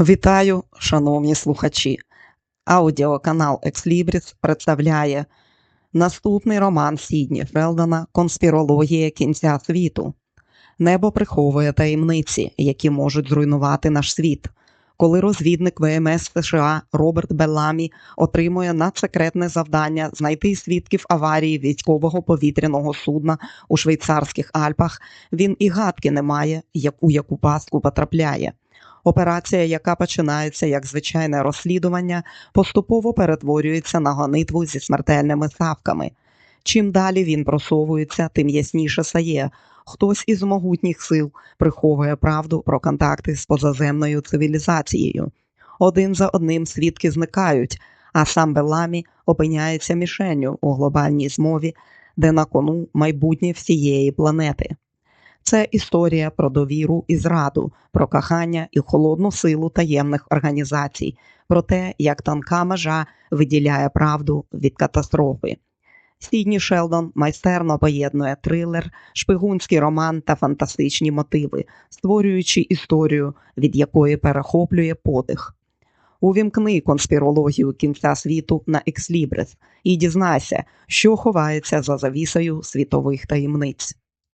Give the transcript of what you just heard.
Вітаю, шановні слухачі. Аудіоканал Екслібріс представляє наступний роман Сідні Фелдона Конспірологія кінця світу. Небо приховує таємниці, які можуть зруйнувати наш світ. Коли розвідник ВМС США Роберт Белламі отримує надсекретне завдання знайти свідків аварії військового повітряного судна у швейцарських Альпах, він і гадки не має, як у яку пастку потрапляє. Операція, яка починається як звичайне розслідування, поступово перетворюється на гонитву зі смертельними ставками. Чим далі він просовується, тим ясніше стає. Хтось із могутніх сил приховує правду про контакти з позаземною цивілізацією. Один за одним свідки зникають, а сам Беламі опиняється мішенню у глобальній змові, де на кону майбутнє всієї планети. Це історія про довіру і зраду, про кохання і холодну силу таємних організацій, про те, як тонка межа виділяє правду від катастрофи. Сідні Шелдон майстерно поєднує трилер, шпигунський роман та фантастичні мотиви, створюючи історію, від якої перехоплює подих. Увімкни конспірологію кінця світу на Екслібрис і дізнайся, що ховається за завісою світових таємниць.